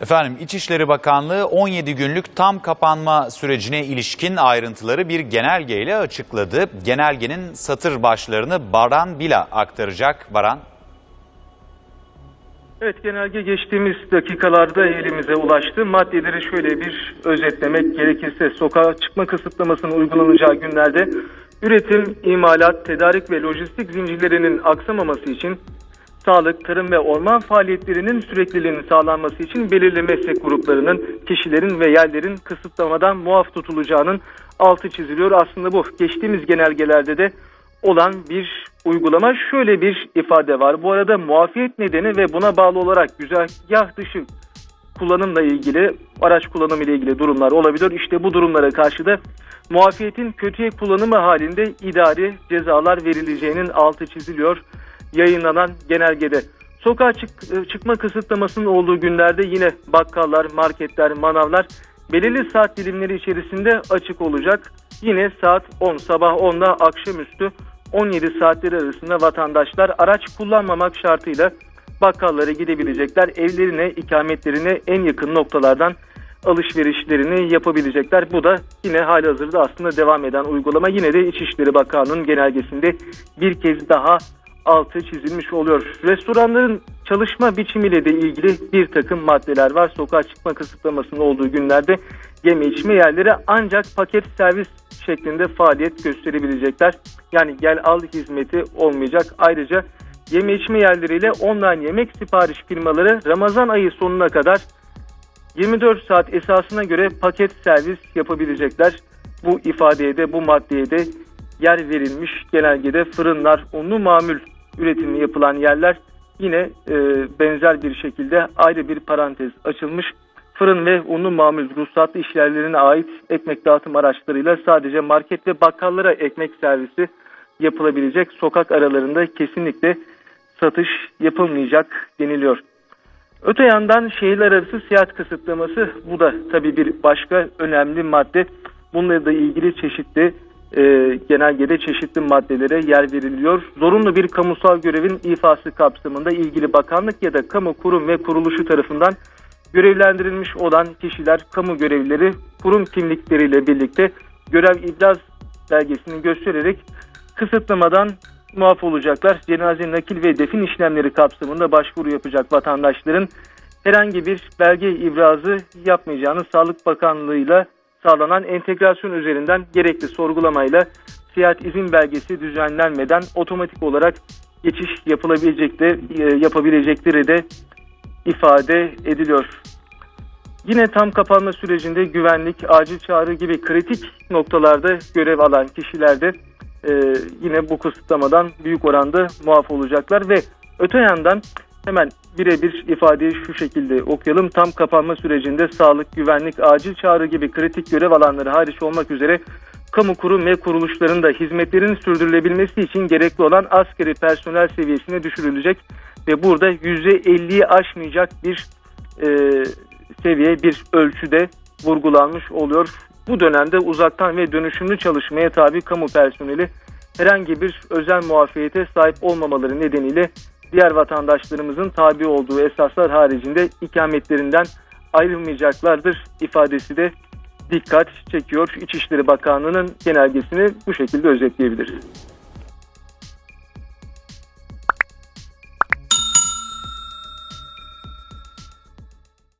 Efendim İçişleri Bakanlığı 17 günlük tam kapanma sürecine ilişkin ayrıntıları bir genelgeyle açıkladı. Genelgenin satır başlarını Baran Bila aktaracak. Baran. Evet genelge geçtiğimiz dakikalarda elimize ulaştı. Maddeleri şöyle bir özetlemek gerekirse sokağa çıkma kısıtlamasının uygulanacağı günlerde üretim, imalat, tedarik ve lojistik zincirlerinin aksamaması için sağlık, tarım ve orman faaliyetlerinin sürekliliğinin sağlanması için belirli meslek gruplarının, kişilerin ve yerlerin kısıtlamadan muaf tutulacağının altı çiziliyor. Aslında bu geçtiğimiz genelgelerde de olan bir uygulama şöyle bir ifade var. Bu arada muafiyet nedeni ve buna bağlı olarak güzergah dışı kullanımla ilgili, araç kullanımı ile ilgili durumlar olabilir. İşte bu durumlara karşı da muafiyetin kötüye kullanımı halinde idari cezalar verileceğinin altı çiziliyor yayınlanan genelgede. Sokağa çık, çıkma kısıtlamasının olduğu günlerde yine bakkallar, marketler, manavlar belirli saat dilimleri içerisinde açık olacak. Yine saat 10 sabah 10 ile akşamüstü 17 saatleri arasında vatandaşlar araç kullanmamak şartıyla bakkallara gidebilecekler. Evlerine, ikametlerine en yakın noktalardan alışverişlerini yapabilecekler. Bu da yine hali hazırda aslında devam eden uygulama. Yine de İçişleri Bakanlığı'nın genelgesinde bir kez daha altı çizilmiş oluyor. Restoranların çalışma biçimiyle de ilgili bir takım maddeler var. Sokağa çıkma kısıtlamasının olduğu günlerde yeme içme yerleri ancak paket servis şeklinde faaliyet gösterebilecekler. Yani gel al hizmeti olmayacak. Ayrıca yeme içme yerleriyle online yemek sipariş firmaları Ramazan ayı sonuna kadar 24 saat esasına göre paket servis yapabilecekler. Bu ifadeye de bu maddeye de yer verilmiş genelgede fırınlar, unlu mamül üretimi yapılan yerler yine e, benzer bir şekilde ayrı bir parantez açılmış. Fırın ve unlu mamül ruhsatlı işyerlerine ait ekmek dağıtım araçlarıyla sadece market ve bakkallara ekmek servisi yapılabilecek sokak aralarında kesinlikle satış yapılmayacak deniliyor. Öte yandan şehirler arası seyahat kısıtlaması bu da tabii bir başka önemli madde. Bununla da ilgili çeşitli e, genelgede çeşitli maddelere yer veriliyor. Zorunlu bir kamusal görevin ifası kapsamında ilgili bakanlık ya da kamu kurum ve kuruluşu tarafından görevlendirilmiş olan kişiler, kamu görevlileri kurum kimlikleriyle birlikte görev ibraz belgesini göstererek kısıtlamadan muaf olacaklar. Cenaze nakil ve defin işlemleri kapsamında başvuru yapacak vatandaşların herhangi bir belge ibrazı yapmayacağını Sağlık Bakanlığı'yla sağlanan entegrasyon üzerinden gerekli sorgulamayla seyahat izin belgesi düzenlenmeden otomatik olarak geçiş yapılabilecekleri, yapabilecekleri de ifade ediliyor. Yine tam kapanma sürecinde güvenlik, acil çağrı gibi kritik noktalarda görev alan kişiler de e, yine bu kısıtlamadan büyük oranda muaf olacaklar ve öte yandan hemen birebir ifadeyi şu şekilde okuyalım. Tam kapanma sürecinde sağlık, güvenlik, acil çağrı gibi kritik görev alanları hariç olmak üzere kamu kurum ve kuruluşlarında hizmetlerin sürdürülebilmesi için gerekli olan askeri personel seviyesine düşürülecek ve burada %50'yi aşmayacak bir e, seviye, bir ölçüde vurgulanmış oluyor. Bu dönemde uzaktan ve dönüşümlü çalışmaya tabi kamu personeli herhangi bir özel muafiyete sahip olmamaları nedeniyle diğer vatandaşlarımızın tabi olduğu esaslar haricinde ikametlerinden ayrılmayacaklardır ifadesi de dikkat çekiyor. İçişleri Bakanlığı'nın genelgesini bu şekilde özetleyebiliriz.